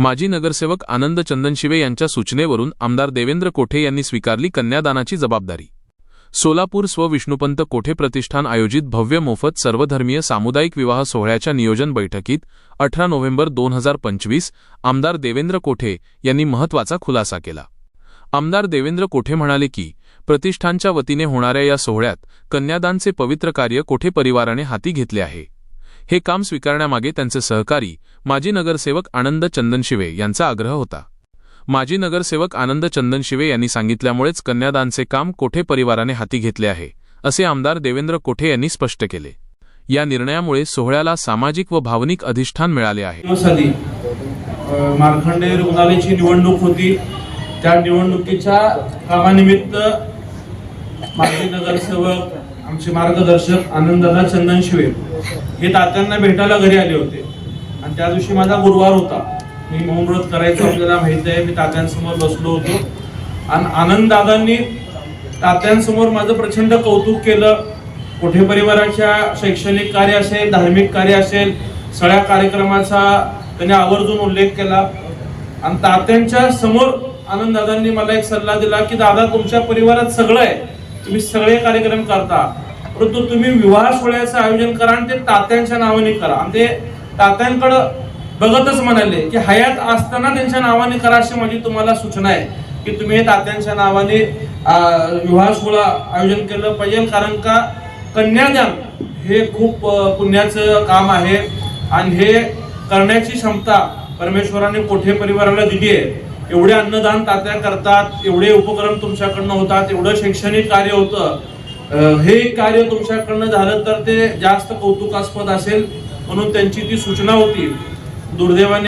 माजी नगरसेवक आनंद चंदनशिवे यांच्या सूचनेवरून आमदार देवेंद्र कोठे यांनी स्वीकारली कन्यादानाची जबाबदारी. सोलापूर स्वविष्णुपंत कोठे प्रतिष्ठान आयोजित भव्य मोफत सर्वधर्मीय सामुदायिक विवाह सोहळ्याच्या नियोजन बैठकीत अठरा नोव्हेंबर दोन हजार पंचवीस आमदार देवेंद्र कोठे यांनी महत्त्वाचा खुलासा केला. आमदार देवेंद्र कोठे म्हणाले की प्रतिष्ठानच्या वतीने होणाऱ्या या सोहळ्यात कन्यादानचे पवित्र कार्य कोठे परिवाराने हाती घेतले आहे? हे काम स्वीकारण्यामागे त्यांचे सहकारी माजी नगरसेवक आनंद चंदनशिवे यांचा आग्रह होता. माजी नगरसेवक आनंद चंदनशिवे यांनी सांगितल्यामुळेच कन्यादानचे काम कोठे परिवाराने हाती घेतले आहे असे आमदार देवेंद्र कोठे यांनी स्पष्ट केले. या निर्णयामुळे सोहळ्याला सामाजिक व भावनिक अधिष्ठान मिळाले आहे. दिवस रुग्णालयाची निवडणूक होती. त्या निवडणुकीच्या कामानिमित्त माजी नगरसेवक आमचे मार्गदर्शक आनंददादा चंदनशिवे हे तात्यांना भेटायला घरी आले होते. आणि त्या दिवशी माझा गुरुवार होता. मी मौनव्रत करायचं आपल्याला माहीत आहे मी तात्यांसमोर बसलो होतो. आणि आनंददादांनी तात्यांसमोर माझं प्रचंड कौतुक केलं. कोठे परिवाराच्या शैक्षणिक कार्य असेल धार्मिक कार्य असेल सगळ्या कार्यक्रमाचा त्यांनी आवर्जून उल्लेख केला. आणि तात्यांच्या समोर आनंददादांनी मला एक सल्ला दिला की दादा तुमच्या परिवारात सगळं आहे. तुम्ही सगळे कार्यक्रम करता. परंतु तुम्ही विवाह सोहळ्याचं आयोजन करा आणि ते तात्यांच्या नावाने करा. आणि ते तात्यांकडं बघतच म्हणाले की हयात असताना त्यांच्या नावाने करा अशी माझी तुम्हाला सूचना आहे. की तुम्ही हे तात्यांच्या नावाने विवाह सोहळा आयोजन केलं पाहिजे. कारण का कन्यादान हे खूप पुण्याचं काम आहे. आणि हे करण्याची क्षमता परमेश्वराने कोठे परिवाराला दिली आहे? एवढे अन्नदान तात्या करतात एवढे उपक्रम तुमच्याकडनं होतात एवढं शैक्षणिक कार्य होतं. हे कार्य तुमच्याकडनं झालं तर ते जास्त कौतुकास्पद असेल म्हणून त्यांची ती सूचना होती. दुर्दैवाने